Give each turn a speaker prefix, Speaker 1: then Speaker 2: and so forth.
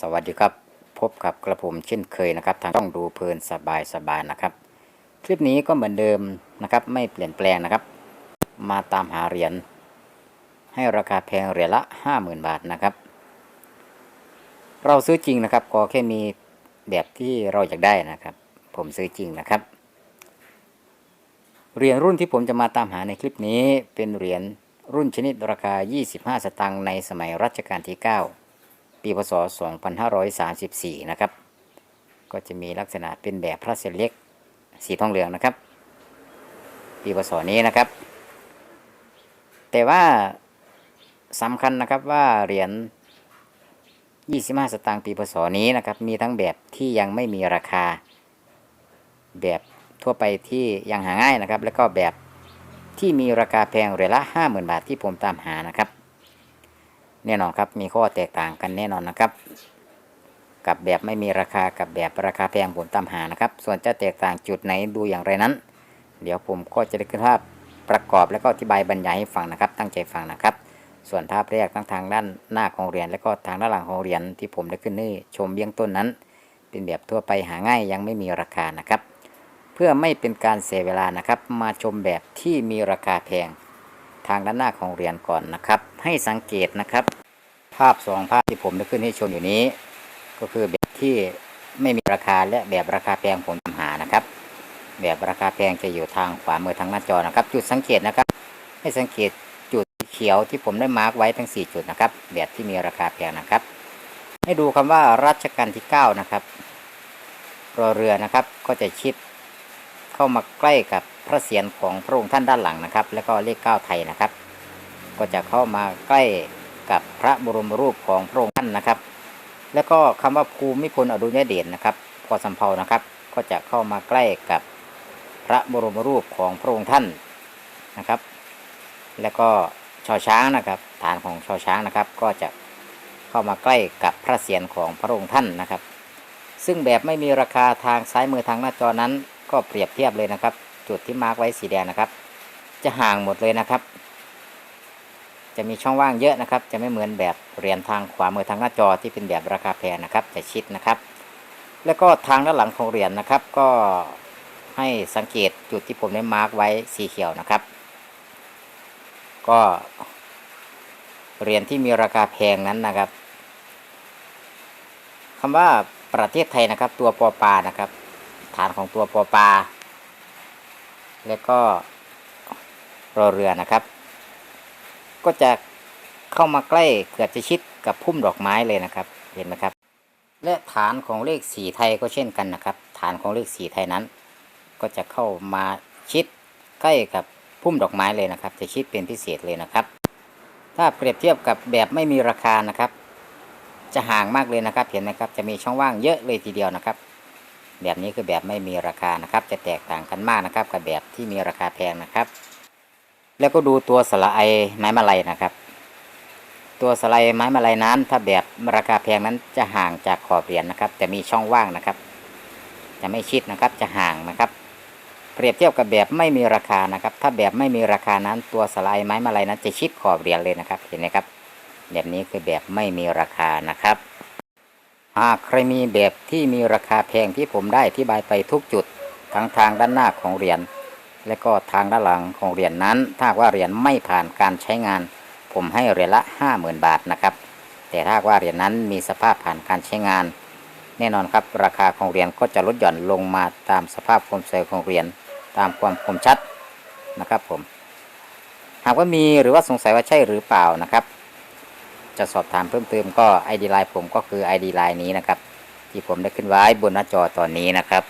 Speaker 1: สวัสดีครับ พบกับกระผมเช่นเคยนะครับ ทางต้องดูเพลินสบายสบายนะครับ คลิปนี้ก็เหมือนเดิมนะครับ ไม่เปลี่ยนแปลงนะครับ มาตามหาเหรียญให้ราคาแพงเหรียญละ 50,000 บาทนะครับ เราซื้อจริงนะครับ ก็แค่มีแบบที่เราอยากได้นะครับ ผมซื้อจริงนะครับเหรียญรุ่นที่ผมจะมาตามหาในคลิปนี้เป็นเหรียญรุ่นชนิดราคา 25 สตางค์ในสมัยรัชกาลที่ 9 ปีพศ 2534 นะครับ ก็จะมีลักษณะเป็นแบบพระเศษเล็กสีทองเหลืองนะครับ ปีพศนี้นะครับ แต่ว่าสำคัญนะครับว่าเหรียญ 25 สตางค์ปีพศนี้นะครับ มีทั้งแบบที่ยังไม่มีราคา แบบทั่วไปที่ยังหาง่ายนะครับ แล้วก็แบบที่มีราคาแพงเหรียญละ 50,000 บาทที่ผมตามหานะครับ แน่นอนครับ มีข้อแตกต่างกันแน่นอนนะครับ กับแบบไม่มีราคากับแบบราคาแพงผมตามหานะครับ ส่วนจะแตกต่างจุดไหนดูอย่างไรนั้น เดี๋ยวผมก็จะได้ขึ้นภาพประกอบแล้วก็อธิบายบรรยายให้ฟังนะครับ ตั้งใจฟังนะครับ ส่วนภาพแรกทั้งทางด้านหน้าของเหรียญและก็ทางด้านหลังของเหรียญที่ผมได้ขึ้นนี่ชมเบื้องต้นนั้นเป็นแบบทั่วไปหาง่ายยังไม่มีราคานะครับ เพื่อไม่เป็นการเสียเวลานะครับ มาชมแบบที่มีราคาแพง ทางด้านหน้าของเหรียญก่อนนะครับ ให้สังเกตนะครับ ภาพสองภาพที่ผมได้ขึ้นให้ชมอยู่นี้ ก็คือแบบที่ไม่มีราคาและแบบราคาแพงผมตามหานะครับ แบบราคาแพงจะอยู่ทางขวามือทางหน้าจอนะครับ จุดสังเกตนะครับ ให้สังเกตจุดเขียวที่ผมได้มาร์กไว้ทั้ง 4 จุดนะครับ แบบที่มีราคาแพงนะครับ ให้ดูคำว่ารัชกาลที่ 9 นะครับรอเรือนะครับก็จะชิด เข้ามาใกล้กับพระเศียรของพระองค์ท่านด้านหลังนะครับ แล้วก็เลข9ไทยนะครับ ก็จะเข้ามาใกล้กับพระบรมรูปของพระองค์ท่านนะครับ แล้วก็คำว่าภูมิพลอดุลยเดชนะครับ พอสำเพานะครับ ก็จะเข้ามาใกล้กับพระบรมรูปของพระองค์ท่านนะครับ แล้วก็ชอช้างนะครับ ฐานของชอช้างนะครับ ก็จะเข้ามาใกล้กับพระเศียรของพระองค์ท่านนะครับ ซึ่งแบบไม่มีราคาทางซ้ายมือทางหน้าจอนั้น ก็เปรียบเทียบเลยนะครับ จุดที่มาร์กไว้สีแดงนะครับ จะห่างหมดเลยนะครับ จะมีช่องว่างเยอะนะครับ จะไม่เหมือนแบบเหรียญทางขวามือทางหน้าจอที่เป็นแบบราคาแพงนะครับ จะชิดนะครับ แล้วก็ทางด้านหลังของเหรียญนะครับ ก็ให้สังเกตจุดที่ผมได้มาร์กไว้สีเขียวนะครับ ก็เหรียญที่มีราคาแพงนั้นนะครับคำว่าประเทศไทยนะครับ ตัวปอปานะครับ ฐานของตัวปอปาแล้วก็รอเรือนะครับ ก็จะเข้ามาใกล้เกือบจะชิดกับพุ่มดอกไม้เลยนะครับ เห็นไหมครับ และฐานของเลขสีไทยก็เช่นกันนะครับ ฐานของเลขสีไทยนั้น ก็จะเข้ามาชิดใกล้กับพุ่มดอกไม้เลยนะครับ จะชิดเป็นพิเศษเลยนะครับ ถ้าเปรียบเทียบกับแบบไม่มีราคานะครับ จะห่างมากเลยนะครับ เห็นไหมครับ จะมีช่องว่างเยอะเลยทีเดียวนะครับ แบบนี้คือแบบไม่มีราคานะครับ จะแตกต่างกันมากนะครับ กับแบบที่มีราคาแพงนะครับ แล้วก็ดูตัวสละไอไม้มาลัยนะครับ ตัวสไลไม้มาลัยนั้น ถ้าแบบราคาแพงนั้นจะห่างจากขอบเหรียญนะครับ จะมีช่องว่างนะครับ จะไม่ชิดนะครับจะห่างนะครับ เปรียบเทียบกับแบบไม่มีราคานะครับ ถ้าแบบไม่มีราคานั้นตัวสไลไม้มาลัยนั้นจะชิดขอบเหรียญเลยนะครับเห็นไหมครับแบบนี้คือแบบไม่มีราคานะครับ หากใครมีแบบที่มีราคาแพงที่ผมได้อธิบายไปทุกจุดทั้งทางด้านหน้าของเหรียญและก็ทางด้านหลังของเหรียญนั้น ถ้าว่าเหรียญไม่ผ่านการใช้งาน ผมให้เหรียญละ 50,000 บาทนะครับ แต่ถ้าว่าเหรียญนั้นมีสภาพผ่านการใช้งาน แน่นอนครับราคาของเหรียญก็จะลดหย่อนลงมาตามสภาพคมเซลของเหรียญตามความคมชัดนะครับผม หากว่ามีหรือว่าสงสัยว่าใช่หรือเปล่านะครับ จะสอบถามเพิ่มเติมก็ ID ไลน์ผมก็คือ ID ไลน์นี้นะครับ ที่ผมได้ขึ้นไว้บนหน้าจอตอนนี้นะครับ